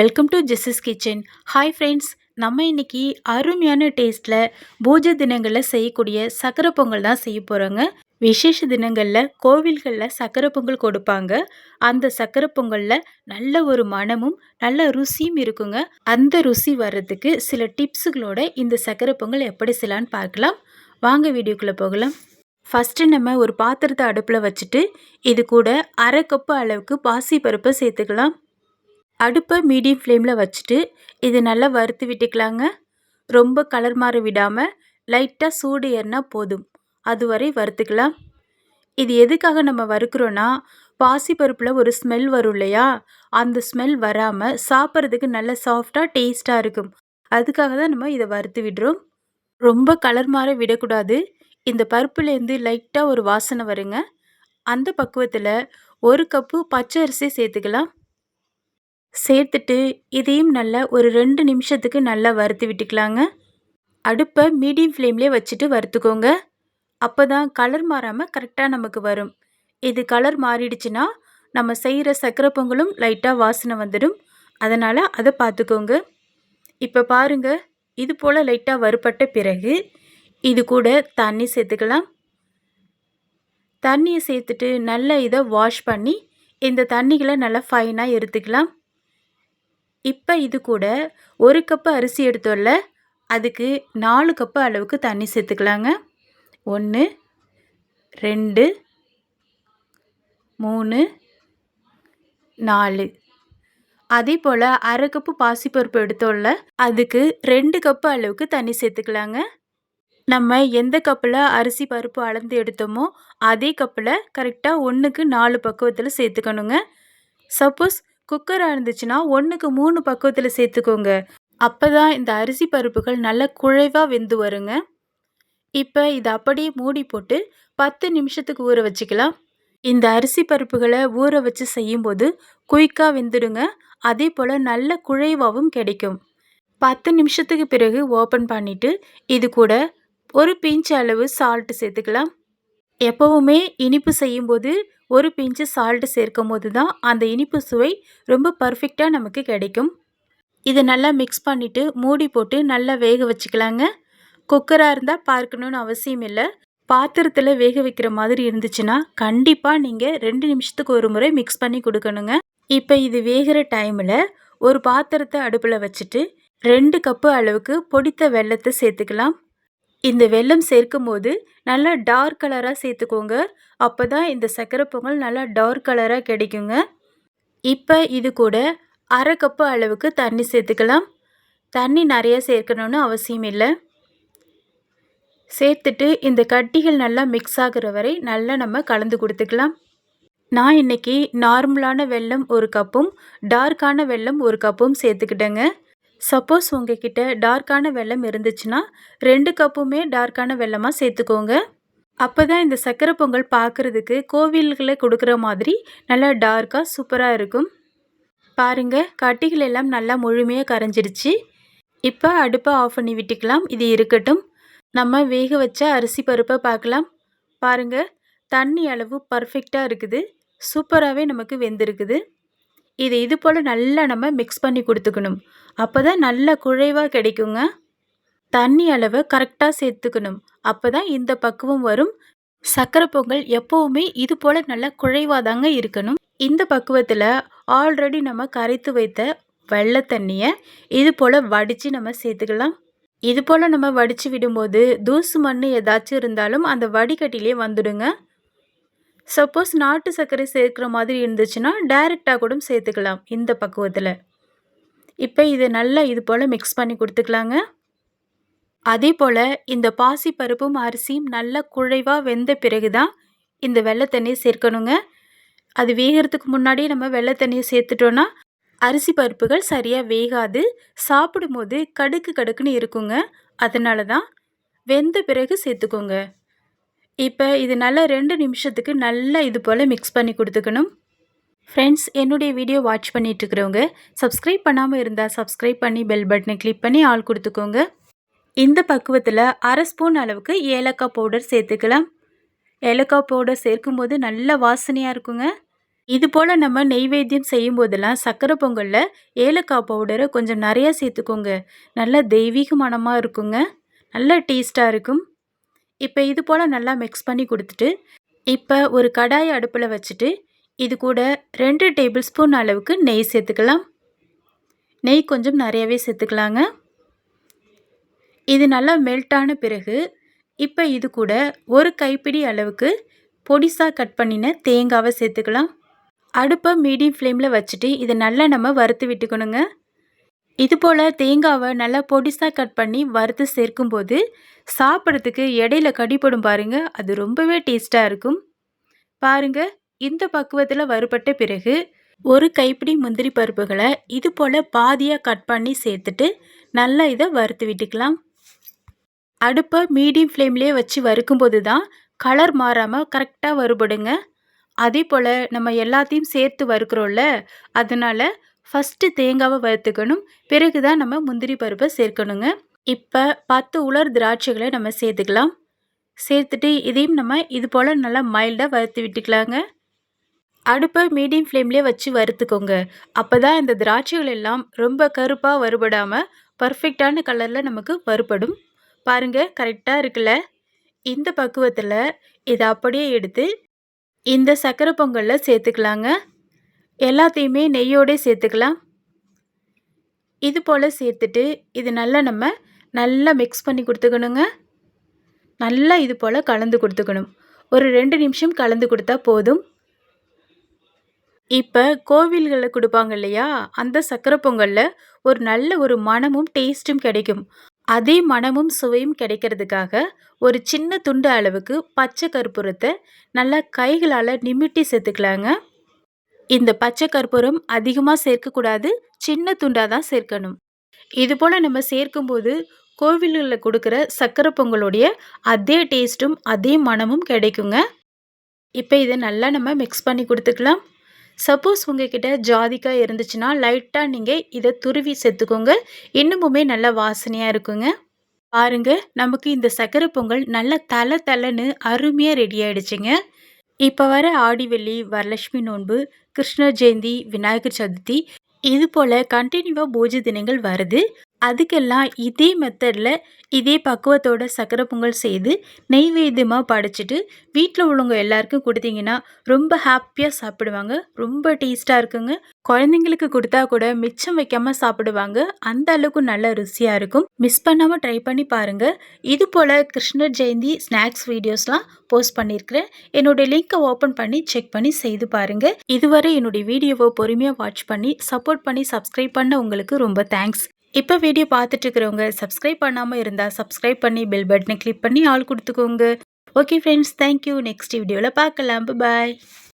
Welcome to Jessy's kitchen hi friends நம்ம இன்னைக்கு அருமையான டேஸ்ட்டில் பூஜை தினங்களில் செய்யக்கூடிய சக்கரை பொங்கல் தான் செய்ய போகிறோங்க விசேஷ தினங்களில் கோவில்களில் சக்கரை பொங்கல் கொடுப்பாங்க. அந்த சக்கரை பொங்கலில் நல்ல ஒரு மணமும் நல்ல ருசியும் இருக்குங்க. அந்த ருசி வர்றதுக்கு சில டிப்ஸுகளோட இந்த சக்கரை பொங்கல் எப்படி செய்யலான்னு பார்க்கலாம். வாங்க வீடியோக்குள்ளே போகலாம். ஃபஸ்ட்டு நம்ம ஒரு பாத்திரத்தை அடுப்பில் வச்சுட்டு இது கூட அரை கப்பு அளவுக்கு பாசி பருப்பை சேர்த்துக்கலாம். அடுப்பை மீடியம் ஃப்ளேமில் வச்சுட்டு இது நல்லா வறுத்து விட்டுக்கலாங்க. ரொம்ப கலர் மாற விடாமல் லைட்டாக சூடு ஏறினா போதும். அதுவரை வறுத்துக்கலாம். இது எதுக்காக நம்ம வறுக்கிறோன்னா பாசிப்பருப்பில் ஒரு ஸ்மெல் வரும் இல்லையா? அந்த ஸ்மெல் வராமல் சாப்பிட்றதுக்கு நல்ல சாஃப்டாக டேஸ்ட்டாக இருக்கும். அதுக்காக தான் நம்ம இதை வறுத்து விடுறோம். ரொம்ப கலர் மாற விடக்கூடாது. இந்த பருப்புலேருந்து லைட்டாக ஒரு வாசனை வருங்க. அந்த பக்குவத்தில் ஒரு கப்பு பச்சை அரிசி சேர்த்துக்கலாம். சேர்த்துட்டு இதையும் நல்லா ஒரு ரெண்டு நிமிஷத்துக்கு நல்லா வறுத்து விட்டுக்கலாங்க. அடுப்பை மீடியம் ஃப்ளேம்லேயே வச்சுட்டு வறுத்துக்கோங்க. அப்போ தான் கலர் மாறாமல் கரெக்டாக நமக்கு வரும். இது கலர் மாறிடுச்சுன்னா நம்ம செய்கிற சக்கரை பொங்கலும் லைட்டாக வாசனை வந்துடும். அதனால் அதை பார்த்துக்கோங்க இப்போ பாருங்கள் இது போல் லைட்டாக வறுப்பட்ட பிறகு இது கூட தண்ணி சேர்த்துக்கலாம். தண்ணியை சேர்த்துட்டு நல்லா இதை வாஷ் பண்ணி இந்த தண்ணிகளை நல்லா ஃபைனாக எடுத்துக்கலாம். இப்போ இது கூட ஒரு கப்பு அரிசி எடுத்தோம்ல அதுக்கு நாலு கப்பு அளவுக்கு தண்ணி சேர்த்துக்கலாங்க. ஒன்று ரெண்டு மூணு நாலு. அதே போல் அரை கப்பு பாசிப்பருப்பு எடுத்தோம்ல அதுக்கு ரெண்டு கப்பு அளவுக்கு தண்ணி சேர்த்துக்கலாங்க. நம்ம எந்த கப்பில் அரிசி பருப்பு அளந்து எடுத்தோமோ அதே கப்பில் கரெக்டாக ஒன்றுக்கு நாலு பக்குவத்தில் சேர்த்துக்கணுங்க. சப்போஸ் குக்கராக இருந்துச்சுன்னா ஒன்றுக்கு மூணு பக்குவத்தில் சேர்த்துக்கோங்க. அப்போ தான் இந்த அரிசி பருப்புகள் நல்லா குழைவாக வெந்து வருங்க. இப்போ இதை அப்படியே மூடி போட்டு பத்து நிமிஷத்துக்கு ஊற வச்சுக்கலாம். இந்த அரிசி பருப்புகளை ஊற வச்சு செய்யும்போது குயிக்காக வெந்துடுங்க. அதே போல் நல்ல குழைவாகவும் கிடைக்கும். பத்து நிமிஷத்துக்கு பிறகு ஓப்பன் பண்ணிவிட்டு இது கூட ஒரு பிஞ்ச் அளவு சால்ட்டு சேர்த்துக்கலாம். எப்போவுமே இனிப்பு செய்யும்போது ஒரு பிஞ்சு சால்ட்டு சேர்க்கும் போது தான் அந்த இனிப்பு சுவை ரொம்ப பர்ஃபெக்டாக நமக்கு கிடைக்கும். இதை நல்லா மிக்ஸ் பண்ணிவிட்டு மூடி போட்டு நல்லா வேக வச்சுக்கலாங்க. குக்கராக இருந்தால் பார்க்கணுன்னு அவசியம் இல்லை. பாத்திரத்தில் வேக வைக்கிற மாதிரி இருந்துச்சுன்னா கண்டிப்பாக நீங்கள் ரெண்டு நிமிஷத்துக்கு ஒரு முறை மிக்ஸ் பண்ணி கொடுக்கணுங்க. இப்போ இது வேகிற டைமில் ஒரு பாத்திரத்தை அடுப்பில் வச்சுட்டு ரெண்டு கப்பு அளவுக்கு பொடித்த வெள்ளத்தை சேர்த்துக்கலாம். இந்த வெல்லம் சேர்க்கும் போது நல்லா டார்க் கலராக சேர்த்துக்கோங்க. அப்போ தான் இந்த சக்கரை பொங்கல் நல்லா டார்க் கலராக கிடைக்குங்க. இப்போ இது கூட அரை கப்பு அளவுக்கு தண்ணி சேர்த்துக்கலாம். தண்ணி நிறையா சேர்க்கணுன்னு அவசியம் இல்லை. சேர்த்துட்டு இந்த கட்டிகள் நல்லா மிக்ஸ் ஆகிற வரை நல்லா நம்ம கலந்து கொடுத்துக்கலாம். நான் இன்றைக்கி நார்மலான வெல்லம் ஒரு கப்பும் டார்க்கான வெல்லம் ஒரு கப்பும் சேர்த்துக்கிட்டேங்க. சப்போஸ் உங்ககிட்ட டார்க்கான வெள்ளம் இருந்துச்சுன்னா ரெண்டு கப்புமே டார்க்கான வெள்ளமாக சேர்த்துக்கோங்க. அப்போ தான் இந்த சக்கரை பொங்கல் பார்க்குறதுக்கு கோவில்களை கொடுக்குற மாதிரி நல்லா டார்க்காக சூப்பராக இருக்கும். பாருங்கள் கட்டிகள் எல்லாம் நல்லா முழுமையாக கரைஞ்சிடுச்சு இப்போ அடுப்பை ஆஃப் பண்ணி விட்டுக்கலாம். இது இருக்கட்டும். நம்ம வேக வச்ச அரிசி பருப்பை பார்க்கலாம். பாருங்கள் தண்ணி அளவு பர்ஃபெக்டாக இருக்குது. சூப்பராகவே நமக்கு வெந்திருக்குது. இது இது போல் நல்லா நம்ம மிக்ஸ் பண்ணி கொடுத்துக்கணும். அப்போ தான் நல்ல குழைவாக கிடைக்குங்க. தண்ணி அளவை கரெக்டாக சேர்த்துக்கணும். அப்போ தான் இந்த பக்குவம் வரும். சக்கரை பொங்கல் எப்போவுமே இது போல் நல்லா குழைவாக தாங்க இருக்கணும். இந்த பக்குவத்தில் ஆல்ரெடி நம்ம கரைத்து வைத்த வெள்ளை தண்ணியை இது போல் வடித்து நம்ம சேர்த்துக்கலாம். இது போல் நம்ம வடித்து விடும்போது தூசு மண் ஏதாச்சும் இருந்தாலும் அந்த வடிகட்டிலே வந்துடுங்க. சப்போஸ் நாட்டு சர்க்கரை சேர்க்குற மாதிரி இருந்துச்சுன்னா டைரெக்டாக கூட சேர்த்துக்கலாம் இந்த பக்குவத்தில். இப்போ இதை நல்லா இது போல் மிக்ஸ் பண்ணி கொடுத்துக்கலாங்க. அதே போல் இந்த பாசி பருப்பும் அரிசியும் நல்லா குழைவாக வெந்த பிறகு தான் இந்த வெள்ளை தண்ணியை சேர்க்கணுங்க. அது வேகிறதுக்கு முன்னாடியே நம்ம வெள்ளை தண்ணியை சேர்த்துட்டோன்னா அரிசி பருப்புகள் சரியாக வேகாது. சாப்பிடும்போது கடுக்கு கடுக்குன்னு இருக்குங்க. அதனால தான் வெந்த பிறகு சேர்த்துக்கோங்க. இப்போ இது நல்லா ரெண்டு நிமிஷத்துக்கு நல்லா இது போல் மிக்ஸ் பண்ணி கொடுத்துக்கணும். ஃப்ரெண்ட்ஸ் என்னுடைய வீடியோ வாட்ச் பண்ணிகிட்ருக்கிறவங்க சப்ஸ்கிரைப் பண்ணாமல் இருந்தால் சப்ஸ்கிரைப் பண்ணி பெல் பட்டனை கிளிக் பண்ணி ஆள் கொடுத்துக்கோங்க. இந்த பக்குவத்தில் அரை ஸ்பூன் அளவுக்கு ஏலக்காய் பவுடர் சேர்த்துக்கலாம். ஏலக்காய் பவுடர் சேர்க்கும்போது நல்ல வாசனையாக இருக்குங்க. இது போல் நம்ம நெய்வேத்தியம் செய்யும் போதெல்லாம் சக்கரை பொங்கலில் ஏலக்காய் பவுடரை கொஞ்சம் நிறையா சேர்த்துக்கோங்க. நல்லா தெய்வீக மனமாக இருக்குங்க. நல்ல டேஸ்ட்டாக இருக்கும். இப்போ இது போல் நல்லா மிக்ஸ் பண்ணி கொடுத்துட்டு இப்போ ஒரு கடாய் அடுப்பில் வச்சுட்டு இது கூட ரெண்டு டேபிள் ஸ்பூன் அளவுக்கு நெய் சேர்த்துக்கலாம். நெய் கொஞ்சம் நிறையவே சேர்த்துக்கலாங்க. இது நல்லா மெல்ட்டான பிறகு இப்போ இது கூட ஒரு கைப்பிடி அளவுக்கு பொடிசாக கட் பண்ணின தேங்காவை சேர்த்துக்கலாம். அடுப்பை மீடியம் ஃப்ளேமில் வச்சுட்டு இதை நல்லா நம்ம வறுத்து விட்டுக்கணுங்க. இதுபோல் தேங்காவை நல்லா பொடிசாக கட் பண்ணி வறுத்து சேர்க்கும்போது சாப்பிட்றதுக்கு இடையில கடிப்படும் பாருங்கள் அது ரொம்பவே டேஸ்ட்டாக இருக்கும். பாருங்கள் இந்த பக்குவத்தில் வறுபட்ட பிறகு ஒரு கைப்பிடி முந்திரி பருப்புகளை இது போல் பாதியாக கட் பண்ணி சேர்த்துட்டு நல்லா இதை வறுத்து விட்டுக்கலாம். அடுப்பை மீடியம் ஃப்ளேம்லேயே வச்சு வறுக்கும்போது தான் கலர் மாறாமல் கரெக்டாக வறுபடுங்க. அதே போல் நம்ம எல்லாத்தையும் சேர்த்து வறுக்கிறோம்ல அதனால் ஃபஸ்ட்டு தேங்காவை வறுத்துக்கணும். பிறகு தான் நம்ம முந்திரி பருப்பை சேர்க்கணுங்க. இப்போ பத்து உலர் திராட்சைகளை நம்ம சேர்த்துக்கலாம். சேர்த்துட்டு இதையும் நம்ம இது போல் நல்லா மைல்டாக வறுத்து விட்டுக்கலாங்க. அடுப்பை மீடியம் ஃப்ளேம்லேயே வச்சு வறுத்துக்கோங்க. அப்போ தான் இந்த திராட்சைகள் எல்லாம் ரொம்ப கருப்பாக வறுபடாமல் பர்ஃபெக்டான கலரில் நமக்கு வறுபடும். பாருங்கள் கரெக்டாக இருக்குல்ல? இந்த பக்குவத்தில் இதை அப்படியே எடுத்து இந்த சக்கரை பொங்கலில் சேர்த்துக்கலாங்க. எல்லாத்தையுமே நெய்யோடே சேர்த்துக்கலாம். இது போல் சேர்த்துட்டு இது நல்லா நம்ம நல்லா மிக்ஸ் பண்ணி கொடுத்துக்கணுங்க. நல்லா இது போல் கலந்து கொடுத்துக்கணும். ஒரு ரெண்டு நிமிஷம் கலந்து கொடுத்தா போதும். இப்போ கோவில்களில் கொடுப்பாங்க இல்லையா? அந்த சக்கரை பொங்கலில் ஒரு நல்ல ஒரு மனமும் டேஸ்ட்டும் கிடைக்கும். அதே மனமும் சுவையும் கிடைக்கிறதுக்காக ஒரு சின்ன துண்டு அளவுக்கு பச்சை கற்பூரத்தை நல்லா கைகளால் நிமிட்டி சேர்த்துக்கலாங்க. இந்த பச்சை கற்பூரம் அதிகமாக சேர்க்கக்கூடாது சின்ன துண்டாக தான் சேர்க்கணும். இது போல் நம்ம சேர்க்கும்போது கோவில்களில் கொடுக்குற சக்கரை பொங்கலுடைய அதே டேஸ்ட்டும் அதே மனமும் கிடைக்குங்க. இப்போ இதை நல்லா நம்ம மிக்ஸ் பண்ணி கொடுத்துக்கலாம். சப்போஸ் உங்ககிட்ட ஜாதிக்காய் இருந்துச்சுன்னா லைட்டாக நீங்கள் இதை துருவி சேர்த்துக்கோங்க. இன்னமுமே நல்லா வாசனையாக இருக்குங்க. பாருங்க நமக்கு இந்த சக்கரை பொங்கல் நல்லா தலை தலைன்னு அருமையாக ரெடி ஆகிடுச்சிங்க இப்போ வர ஆடி வெள்ளி வரலட்சுமி நோன்பு கிருஷ்ண ஜெயந்தி விநாயகர் சதுர்த்தி இது போல் கண்டினியூவாக பூஜை தினங்கள் வருது. அதுக்கெல்லாம் இதே மெத்தடில் இதே பக்குவத்தோட சக்கரை பொங்கல் செய்து நெய்வேத்தியமாக படைச்சிட்டு வீட்டில் உள்ளவங்க எல்லாருக்கும் கொடுத்தீங்கன்னா ரொம்ப ஹாப்பியாக சாப்பிடுவாங்க. ரொம்ப டேஸ்ட்டாக இருக்குங்க. குழந்தைங்களுக்கு கொடுத்தா கூட மிச்சம் வைக்காமல் சாப்பிடுவாங்க. அந்த அளவுக்கு நல்ல ருசியாக இருக்கும். மிஸ் பண்ணாமல் ட்ரை பண்ணி பாருங்கள் இது போல் கிருஷ்ணர் ஜெயந்தி ஸ்நாக்ஸ் வீடியோஸ்லாம் போஸ்ட் பண்ணியிருக்கிறேன். என்னுடைய லிங்க்கை ஓப்பன் பண்ணி செக் பண்ணி செய்து பாருங்கள் இதுவரை என்னுடைய வீடியோவை பொறுமையாக வாட்ச் பண்ணி சப்போர்ட் பண்ணி சப்ஸ்கிரைப் பண்ண உங்களுக்கு ரொம்ப தேங்க்ஸ் இப்போ வீடியோ பார்த்துட்டு இருக்கிறவங்க சப்ஸ்கிரைப் பண்ணாமல் இருந்தால் சப்ஸ்கிரைப் பண்ணி பெல் பட்டனை கிளிக் பண்ணி ஆள் கொடுத்துக்கோங்க. ஓகே ஃப்ரெண்ட்ஸ் தேங்க்யூ நெக்ஸ்ட் வீடியோவில் பார்க்கலாம். பாய்